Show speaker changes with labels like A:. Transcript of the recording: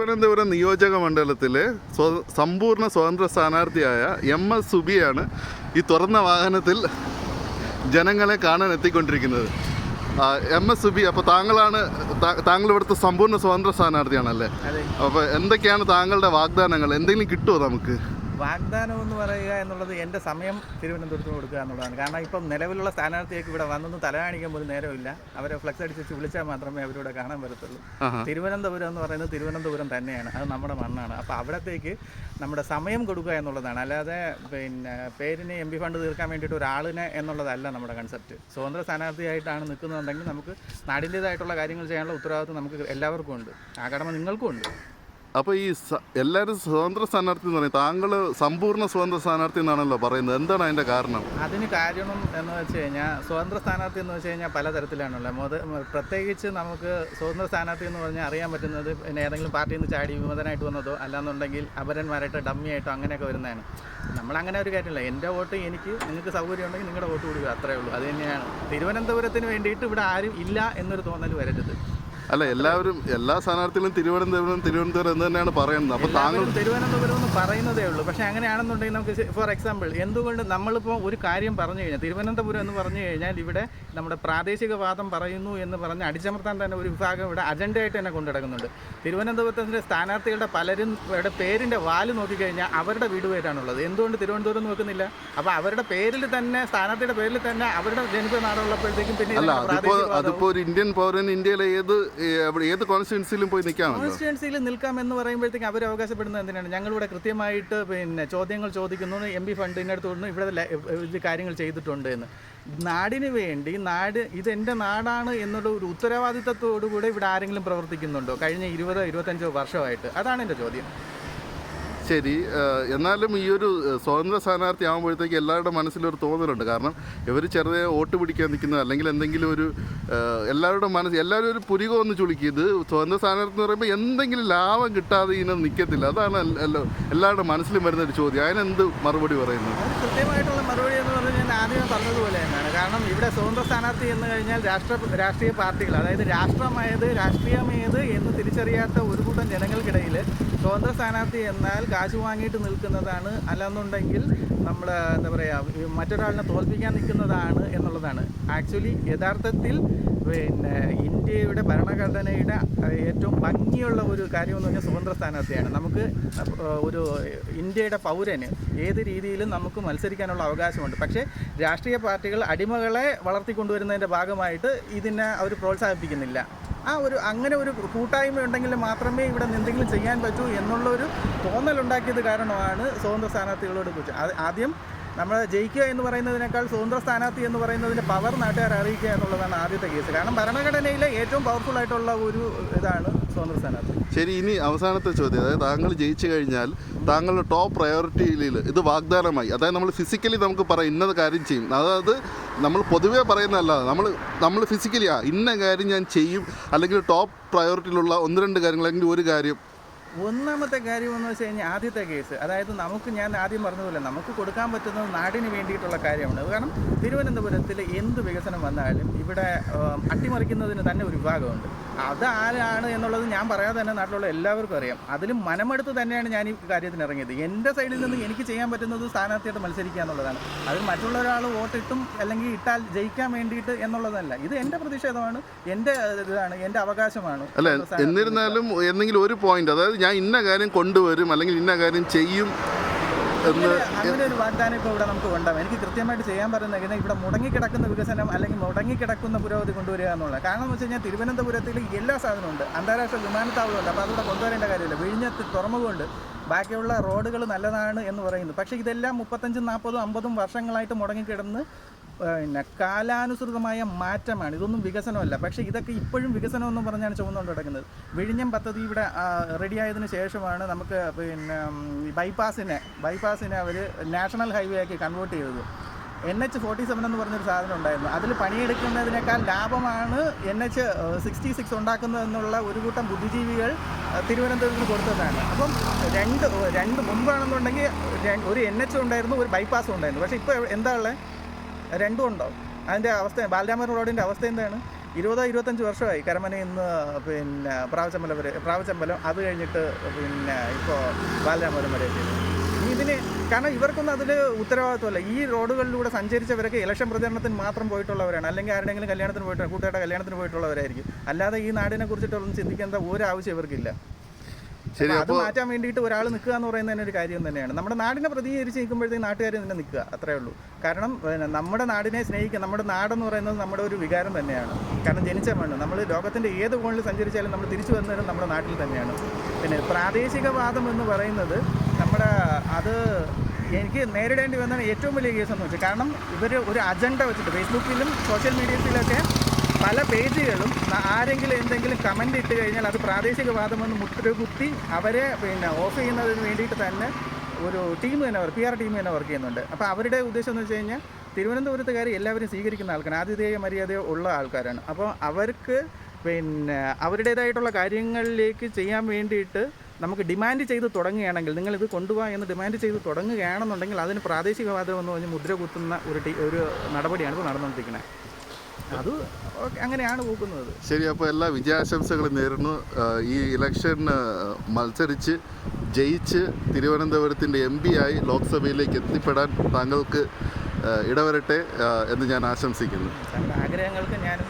A: തിരുവനന്തപുരം നിയോജക മണ്ഡലത്തിലെ സ്വ- സമ്പൂർണ സ്വതന്ത്ര സ്ഥാനാർത്ഥിയായ എം എസ് സുബിയാണ് ഈ തുറന്ന വാഹനത്തിൽ ജനങ്ങളെ കാണാൻ എത്തിക്കൊണ്ടിരിക്കുന്നത്. എം എസ് സുബി അപ്പോൾ താങ്കളാണ് താങ്കൾ ഇവിടുത്തെ സമ്പൂർണ സ്വതന്ത്ര സ്ഥാനാർത്ഥിയാണല്ലേ? അപ്പോൾ എന്തൊക്കെയാണ് താങ്കളുടെ വാഗ്ദാനങ്ങൾ? എന്തെങ്കിലും കിട്ടുമോ നമുക്ക്?
B: വാഗ്ദാനം എന്ന് പറയുക എന്നുള്ളത് എന്റെ സമയം തിരുവനന്തപുരത്ത് കൊടുക്കുക എന്നുള്ളതാണ്. കാരണം ഇപ്പം നിലവിലുള്ള സ്ഥാനാർത്ഥിയൊക്കെ ഇവിടെ വന്നൊന്ന് തലകാണിക്കാൻ പോലും നേരമില്ല. അവരെ ഫ്ലക്സ് അടിച്ച് വിളിച്ചാൽ മാത്രമേ അവരിവിടെ കാണാൻ പറ്റത്തുള്ളൂ. തിരുവനന്തപുരം എന്ന് പറയുന്നത് തിരുവനന്തപുരം തന്നെയാണ്. അത് നമ്മുടെ മണ്ണാണ്. അപ്പോൾ അവിടത്തേക്ക് നമ്മുടെ സമയം കൊടുക്കുക എന്നുള്ളതാണ്. അല്ലാതെ പിന്നെ പേരിന് എം പി ഫണ്ട് തീർക്കാൻ വേണ്ടിയിട്ട് ഒരാളിനെ എന്നുള്ളതല്ല നമ്മുടെ കൺസെപ്റ്റ് സ്വതന്ത്ര സ്ഥാനാർത്ഥിയായിട്ടാണ് നിൽക്കുന്നതെങ്കിൽ നമുക്ക് നാടിന്റേതായിട്ടുള്ള കാര്യങ്ങൾ ചെയ്യാനുള്ള ഉത്തരവാദിത്വം നമുക്ക് എല്ലാവർക്കും ഉണ്ട്. ആ കടമ നിങ്ങൾക്കും ഉണ്ട്.
A: അപ്പോൾ ഈ എല്ലാവരും സ്വതന്ത്ര സ്ഥാനാർത്ഥി എന്ന് പറയും താങ്കൾ സമ്പൂർണ സ്വതന്ത്ര സ്ഥാനാർത്ഥി എന്നാണല്ലോ പറയുന്നത്. എന്താണ് അതിന്റെ കാരണം?
B: അതിന് കാരണം എന്ന് വെച്ച് കഴിഞ്ഞാൽ സ്വതന്ത്ര സ്ഥാനാർത്ഥി എന്ന് വെച്ച് കഴിഞ്ഞാൽ പലതരത്തിലാണല്ലോ പ്രത്യേകിച്ച് നമുക്ക് സ്വതന്ത്ര സ്ഥാനാർത്ഥി എന്ന് പറഞ്ഞാൽ അറിയാൻ പറ്റുന്നത് പിന്നെ ഏതെങ്കിലും പാർട്ടിയിൽ നിന്ന് ചാടി വിമതനായിട്ട് വന്നതോ അല്ലാന്നുണ്ടെങ്കിൽ അപരന്മാരായിട്ടോ ഡമ്മി ആയിട്ടോ അങ്ങനെയൊക്കെ വരുന്നതാണ്. നമ്മളങ്ങനെ ഒരു കാര്യമില്ല. എന്റെ വോട്ട് എനിക്ക് നിങ്ങൾക്ക് സൗകര്യം ഉണ്ടെങ്കിൽ നിങ്ങളുടെ വോട്ട് കൊടുക്കുക അത്രേ ഉള്ളൂ. അത് തന്നെയാണ്. തിരുവനന്തപുരത്തിന് വേണ്ടിയിട്ട് ഇവിടെ ആരും ഇല്ല എന്നൊരു തോന്നൽ വരരുത്.
A: അല്ല എല്ലാവരും എല്ലാ സ്ഥാനാർത്ഥികളും തിരുവനന്തപുരം തിരുവനന്തപുരം എന്ന് തന്നെയാണ് പറയുന്നത്. അപ്പോൾ താങ്കൾ
B: എല്ലാവരും തിരുവനന്തപുരം എന്ന് പറയുന്നതേ ഉള്ളൂ. പക്ഷേ അങ്ങനെയാണെന്നുണ്ടെങ്കിൽ നമുക്ക് ഫോർ എക്സാമ്പിൾ എന്തുകൊണ്ട് നമ്മളിപ്പോ ഒരു കാര്യം പറഞ്ഞു കഴിഞ്ഞാൽ തിരുവനന്തപുരം എന്ന് പറഞ്ഞു കഴിഞ്ഞാൽ ഇവിടെ നമ്മുടെ പ്രാദേശിക വാദം പറയുന്നു എന്ന് പറഞ്ഞ് അടിച്ചമർത്താൻ തന്നെ ഒരു വിഭാഗം ഇവിടെ അജണ്ടയായിട്ട് തന്നെ കൊണ്ടുനടക്കുന്നുണ്ട് തിരുവനന്തപുരത്തിന്റെ സ്ഥാനാർത്ഥികളുടെ പലരും ഇവിടെ പേരിന്റെ വാൽ നോക്കിക്കഴിഞ്ഞാൽ അവരുടെ വീട് പേരാണുള്ളത്. എന്തുകൊണ്ട് തിരുവനന്തപുരം നോക്കുന്നില്ല അപ്പൊ അപ്പോൾ അവരുടെ പേരിൽ തന്നെ സ്ഥാനാർത്ഥിയുടെ പേരിൽ തന്നെ അവരുടെ ജനിത നാടുള്ളപ്പോഴത്തേക്കും പിന്നെ
A: അതിപ്പോ ഒരു ഇന്ത്യൻ പൗരൻ ഇന്ത്യയിലെ ഏത് ഏത് കോൺസ്റ്റിറ്റ്യൻസിയിലും പോയി നിൽക്കാമല്ലോ?
B: കോൺസ്റ്റിറ്റ്യൻസിയിൽ നിൽക്കാം എന്ന് പറയുമ്പോഴത്തേക്കും അവർ അവകാശപ്പെടുന്നത് എന്തിനാണ്? ഞങ്ങളിവിടെ കൃത്യമായിട്ട് പിന്നെ ചോദ്യങ്ങൾ ചോദിക്കുന്നു എം പി ഫണ്ട് ഇന്നടുത്ത് കൊണ്ട് ഇവിടെ ഇത് കാര്യങ്ങൾ ചെയ്തിട്ടുണ്ട് എന്ന്. നാടിന് വേണ്ടി നാട് ഇത് എന്റെ നാടാണ് എന്നുള്ള ഒരു ഉത്തരവാദിത്തത്തോടു കൂടെ ഇവിടെ ആരെങ്കിലും പ്രവർത്തിക്കുന്നുണ്ടോ? കഴിഞ്ഞ ഇരുപതോ ഇരുപത്തഞ്ചോ വർഷമായിട്ട്. അതാണ് എന്റെ ചോദ്യം.
A: ശരി. എന്നാലും ഈ ഒരു സ്വതന്ത്ര സ്ഥാനാർത്ഥി ആകുമ്പോഴത്തേക്ക് എല്ലാവരുടെ മനസ്സിലൊരു തോന്നലുണ്ട്. കാരണം ഇവർ ചെറുതെ വോട്ട് പിടിക്കാൻ നിൽക്കുന്നത് അല്ലെങ്കിൽ എന്തെങ്കിലും ഒരു എല്ലാവരുടെ മനസ്സ് എല്ലാവരും ഒരു പുരികം ഒന്ന് ചുളിക്കിയത് സ്വതന്ത്ര സ്ഥാനാർത്ഥി എന്ന് പറയുമ്പോൾ എന്തെങ്കിലും ലാഭം കിട്ടാതെ ഇങ്ങനെ നിൽക്കത്തില്ല അതാണ് എല്ലാവരുടെ മനസ്സിലും വരുന്ന ഒരു ചോദ്യം. അതിനെന്ത് മറുപടി
B: പറയുന്നത്? കൃത്യമായിട്ടുള്ള മറുപടി എന്ന് ആദ്യമേ പറഞ്ഞതുപോലെ തന്നെയാണ്. കാരണം ഇവിടെ സ്വതന്ത്ര സ്ഥാനാർത്ഥി എന്ന് കഴിഞ്ഞാൽ രാഷ്ട്ര രാഷ്ട്രീയ പാർട്ടികൾ അതായത് രാഷ്ട്രമായത് രാഷ്ട്രീയമേത് എന്ന് തിരിച്ചറിയാത്ത ഒരു കൂട്ടം ജനങ്ങൾക്കിടയിൽ സ്വതന്ത്ര സ്ഥാനാർത്ഥി എന്നാൽ കാശ് വാങ്ങിയിട്ട് നിൽക്കുന്നതാണ് അല്ലെന്നുണ്ടെങ്കിൽ നമ്മൾ എന്താ പറയുക മറ്റൊരാളിനെ തോൽപ്പിക്കാൻ നിൽക്കുന്നതാണ് എന്നുള്ളതാണ്. ആക്ച്വലി യഥാർത്ഥത്തിൽ പിന്നെ ഇന്ത്യയുടെ ഭരണഘടനയുടെ ഏറ്റവും ഭംഗിയുള്ള ഒരു കാര്യം എന്ന് പറഞ്ഞാൽ സ്വതന്ത്ര സ്ഥാനാർത്ഥിയാണ്. നമുക്ക് ഒരു ഇന്ത്യയുടെ പൗരന് ഏത് രീതിയിലും നമുക്ക് മത്സരിക്കാനുള്ള അവകാശമുണ്ട്. പക്ഷേ രാഷ്ട്രീയ പാർട്ടികൾ അടിമകളെ വളർത്തിക്കൊണ്ടുവരുന്നതിന്റെ ഭാഗമായിട്ട് ഇതിനെ അവർ പ്രോത്സാഹിപ്പിക്കുന്നില്ല. ആ ഒരു അങ്ങനെ ഒരു കൂട്ടായ്മ ഉണ്ടെങ്കിൽ മാത്രമേ ഇവിടെ എന്തെങ്കിലും ചെയ്യാൻ പറ്റൂ എന്നുള്ള ഒരു തോന്നലുണ്ടാക്കിയത് കാരണമാണ് സ്വതന്ത്ര സ്ഥാനാർത്ഥികളോട് കുറിച്ച് അത് ആദ്യം നമ്മൾ ജയിക്കുക എന്ന് പറയുന്നതിനേക്കാൾ സ്വതന്ത്ര സ്ഥാനാർത്ഥി എന്ന് പറയുന്നതിന്റെ പവർ നാട്ടുകാർ അറിയിക്കുക എന്നുള്ളതാണ് ആദ്യത്തെ കേസ്. കാരണം ഭരണഘടനയിലെ ഏറ്റവും പവർഫുൾ ആയിട്ടുള്ള ഒരു ഇതാണ്
A: ശരി ഇനി അവസാനത്തെ ചോദ്യം. അതായത് താങ്കൾ ജയിച്ചു കഴിഞ്ഞാൽ താങ്കളുടെ ടോപ്പ് പ്രയോറിറ്റിയിൽ ഇത് വാഗ്ദാനമായി. അതായത് നമ്മൾ ഫിസിക്കലി നമുക്ക് പറയാം ഇന്നത് കാര്യം ചെയ്യും. അതായത് നമ്മൾ പൊതുവേ പറയുന്നതല്ല നമ്മൾ നമ്മൾ ഫിസിക്കലി ആ ഇന്ന കാര്യം ഞാൻ ചെയ്യും അല്ലെങ്കിൽ ടോപ്പ് പ്രയോറിറ്റിയിലുള്ള ഒന്ന് രണ്ട് കാര്യങ്ങൾ അല്ലെങ്കിൽ ഒരു കാര്യം
B: ഒന്നാമത്തെ കാര്യം എന്ന് വെച്ച് കഴിഞ്ഞാൽ ആദ്യത്തെ കേസ്. അതായത് നമുക്ക് ഞാൻ ആദ്യം പറഞ്ഞതുപോലെ നമുക്ക് കൊടുക്കാൻ പറ്റുന്നത് നാടിന് വേണ്ടിയിട്ടുള്ള കാര്യമാണ്. കാരണം തിരുവനന്തപുരത്തിൽ എന്ത് വികസനം വന്നാലും ഇവിടെ അട്ടിമറിക്കുന്നതിന് തന്നെ ഒരു വിഭാഗമുണ്ട്. അത് ആരാണ് എന്നുള്ളത് ഞാൻ പറയാതെ തന്നെ നാട്ടിലുള്ള എല്ലാവർക്കും അറിയാം. അതിലും മനമെടുത്ത് തന്നെയാണ് ഞാൻ ഈ കാര്യത്തിന് ഇറങ്ങിയത്. എന്റെ സൈഡിൽ നിന്ന് എനിക്ക് ചെയ്യാൻ പറ്റുന്നത് സ്ഥാനാർത്ഥിയായിട്ട് മത്സരിക്കുക എന്നുള്ളതാണ്. അതിൽ മറ്റുള്ള ഒരാൾ വോട്ടിട്ടും അല്ലെങ്കിൽ ഇട്ടാൽ ജയിക്കാൻ വേണ്ടിയിട്ട് എന്നുള്ളതല്ല. ഇത് എന്റെ പ്രതിഷേധമാണ് എന്റെ ഇതാണ് എന്റെ അവകാശമാണ്.
A: അല്ല എന്നിരുന്നാലും എന്തെങ്കിലും ഒരു പോയിന്റ് അതായത് ഞാൻ ഇന്ന കാര്യം കൊണ്ടുവരും അല്ലെങ്കിൽ ഇന്ന കാര്യം ചെയ്യും എന്ന്
B: അങ്ങനെ- ഒരു വാഗ്ദാനം ഇപ്പോൾ ഇവിടെ നമുക്ക് ഉണ്ടാവും എനിക്ക് കൃത്യമായിട്ട് ചെയ്യാൻ പറയുന്നത് ഇവിടെ മുടങ്ങിക്കിടക്കുന്ന വികസനം അല്ലെങ്കിൽ മുടങ്ങിക്കിടക്കുന്ന പുരോഗതി കൊണ്ടുവരിക എന്നുള്ളത്. കാരണം എന്ന് വെച്ച് കഴിഞ്ഞാൽ തിരുവനന്തപുരത്തിൽ എല്ലാ സാധനവും ഉണ്ട്. അന്താരാഷ്ട്ര വിമാനത്താവളമുണ്ട് അപ്പോൾ അതുകൂടെ കൊണ്ടുവരേണ്ട കാര്യമില്ല. വിഴിഞ്ഞത്ത് തുറമുഖമുണ്ട്. ബാക്കിയുള്ള റോഡുകൾ നല്ലതാണ് എന്ന് പറയുന്നു. പക്ഷേ ഇതെല്ലാം മുപ്പത്തഞ്ചും നാൽപ്പതും അമ്പതും വർഷങ്ങളായിട്ട് മുടങ്ങിക്കിടന്ന് പിന്നെ കാലാനുസൃതമായ മാറ്റമാണ്. ഇതൊന്നും വികസനമല്ല. പക്ഷേ ഇതൊക്കെ ഇപ്പോഴും വികസനം എന്ന് പറഞ്ഞാണ് ചുമന്നുകൊണ്ട് കിടക്കുന്നത് വിഴിഞ്ഞം പദ്ധതി ഇവിടെ റെഡിയായതിനു ശേഷമാണ് നമുക്ക് പിന്നെ ബൈപ്പാസിനെ ബൈപ്പാസിനെ അവർ നാഷണൽ ഹൈവേ ആക്കി കൺവേർട്ട് ചെയ്തത്. എൻ എച്ച് ഫോർട്ടി സെവൻ എന്ന് പറഞ്ഞൊരു സാധനം ഉണ്ടായിരുന്നു. അതിൽ പണിയെടുക്കുന്നതിനേക്കാൾ ലാഭമാണ് എൻ എച്ച് സിക്സ്റ്റി സിക്സ് ഉണ്ടാക്കുന്നതെന്നുള്ള ഒരു കൂട്ടം ബുദ്ധിജീവികൾ തിരുവനന്തപുരത്ത് കൊടുത്തതാണ്. അപ്പം രണ്ട് രണ്ട് മുൻപാണെന്നുണ്ടെങ്കിൽ ഒരു എൻ എച്ച് ഉണ്ടായിരുന്നു ഒരു ബൈപ്പാസും ഉണ്ടായിരുന്നു. പക്ഷേ ഇപ്പോൾ എന്താ ഉള്ളത് രണ്ടും ഉണ്ടാവും. അതിന്റെ അവസ്ഥ ബാലരാമൻ റോഡിന്റെ അവസ്ഥ എന്താണ്? ഇരുപതോ ഇരുപത്തഞ്ച് വർഷമായി കരമനയിൽ നിന്ന് പിന്നെ പ്രാവച്ചമ്പലം വരെ പ്രാവച്ചമ്പലം അത് കഴിഞ്ഞിട്ട് പിന്നെ ഇപ്പോൾ ബാലരാമപുരം വരെ എത്തിയത്. ഇതിന് കാരണം ഇവർക്കൊന്നും അതിൽ ഉത്തരവാദിത്വമല്ല. ഈ റോഡുകളിലൂടെ സഞ്ചരിച്ചവരൊക്കെ ഇലക്ഷൻ പ്രചരണത്തിന് മാത്രം പോയിട്ടുള്ളവരാണ്. അല്ലെങ്കിൽ ആരുടെങ്കിലും കല്യാണത്തിന് പോയിട്ട് കൂട്ടുകാരുടെ കല്യാണത്തിന് പോയിട്ടുള്ളവരായിരിക്കും. അല്ലാതെ ഈ നാടിനെ കുറിച്ചിട്ടൊന്നും ചിന്തിക്കേണ്ട ഒരു ആവശ്യം ഇവർക്കില്ല.
A: ശരി
B: അത് മാറ്റാൻ വേണ്ടിയിട്ട് ഒരാൾ നിൽക്കുക എന്ന് പറയുന്നത് തന്നെ ഒരു കാര്യം തന്നെയാണ്. നമ്മുടെ നാടിനെ പ്രതികരിച്ച് നിൽക്കുമ്പോഴത്തേക്ക് നാട്ടുകാർ തന്നെ നിൽക്കുക അത്രേ ഉള്ളൂ. കാരണം നമ്മുടെ നാടിനെ സ്നേഹിക്കുക നമ്മുടെ നാടെന്ന് പറയുന്നത് നമ്മുടെ ഒരു വികാരം തന്നെയാണ്. കാരണം ജനിച്ച മണ്ണ്. നമ്മൾ ലോകത്തിന്റെ ഏത് കോണിൽ സഞ്ചരിച്ചാലും നമ്മൾ തിരിച്ചു വരുന്നതും നമ്മുടെ നാട്ടിൽ തന്നെയാണ്. പിന്നെ പ്രാദേശികവാദം എന്ന് പറയുന്നത് നമ്മുടെ അത് എനിക്ക് നേരിടേണ്ടി വന്ന ഏറ്റവും വലിയ കേസ് എന്ന് വെച്ചാൽ കാരണം ഇവർ ഒരു അജണ്ട വെച്ചിട്ട് ഫേസ്ബുക്കിലും സോഷ്യൽ മീഡിയത്തിലൊക്കെ പല പേജുകളും ആരെങ്കിലും എന്തെങ്കിലും കമന്റ് ഇട്ട് കഴിഞ്ഞാൽ അത് പ്രാദേശികവാദമെന്ന് മുട്ടുകുത്തി അവരെ പിന്നെ ഓഫ് ചെയ്യുന്നതിന് വേണ്ടിയിട്ട് തന്നെ ഒരു ടീം തന്നെ പി ആർ ടീം തന്നെ വർക്ക് ചെയ്യുന്നുണ്ട്. അപ്പോൾ അവരുടെ ഉദ്ദേശം എന്ന് വെച്ച് കഴിഞ്ഞാൽ തിരുവനന്തപുരത്തുകാർ എല്ലാവരും സ്വീകരിക്കുന്ന ആൾക്കാരാണ്. ആതിഥേയ മര്യാദ ഉള്ള ആൾക്കാരാണ്. അപ്പോൾ അവർക്ക് പിന്നെ അവരുടേതായിട്ടുള്ള കാര്യങ്ങളിലേക്ക് ചെയ്യാൻ വേണ്ടിയിട്ട് നമുക്ക് ഡിമാൻഡ് ചെയ്ത് തുടങ്ങുകയാണെങ്കിൽ നിങ്ങൾ ഇത് എന്ന് ഡിമാൻഡ് ചെയ്ത് തുടങ്ങുകയാണെന്നുണ്ടെങ്കിൽ അതിന് പ്രാദേശികവാദം എന്ന് പറഞ്ഞ് മുദ്ര കുത്തുന്ന ഒരു ഒരു നടപടിയാണ് ഇപ്പോൾ നടന്നുകൊണ്ടിരിക്കുന്നത്. അത് അങ്ങനെയാണ് പോകുന്നത്.
A: ശരി അപ്പോൾ എല്ലാ വിജയാശംസകളും നേരുന്നു. ഈ ഇലക്ഷൻ മത്സരിച്ച് ജയിച്ച് തിരുവനന്തപുരത്തിന്റെ എം പി ആയി ലോക്സഭയിലേക്ക് എത്തിപ്പെടാൻ താങ്കൾക്ക് ഇടവരട്ടെ എന്ന് ഞാൻ ആശംസിക്കുന്നു.
B: ആഗ്രഹങ്ങൾക്ക് ഞാനും